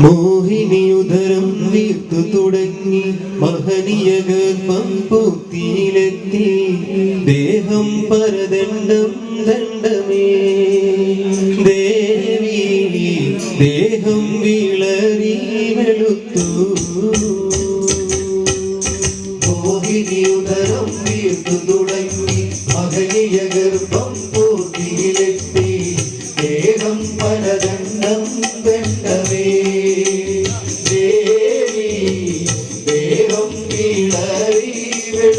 മോഹിനിയുദരം വീർത്തു തുടങ്ങി മഹനീയ ഗർഭം പൂത്തിയിലെത്തി. ദേഹം പരദണ്ഡം ദണ്ഡമേ. ദേവി ദേഹം വിളറി വെളുത്തു. മോഹിനിയുദരം വീർത്തു തുടങ്ങി മഹനീയ ഗർഭം പൂത്തിയിലെത്തി. ദേഹം പലദണ്ഡം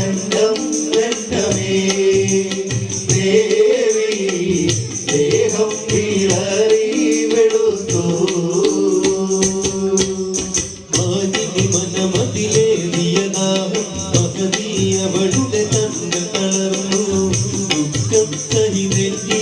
దండం వెంటనే దేవి దేహం వీరరి వెళుతూ. మాదిని మన మదిలేదియదా మహదీయ వడుల తండ తളർന്നു ദുഃഖം സഹിതല്ലേ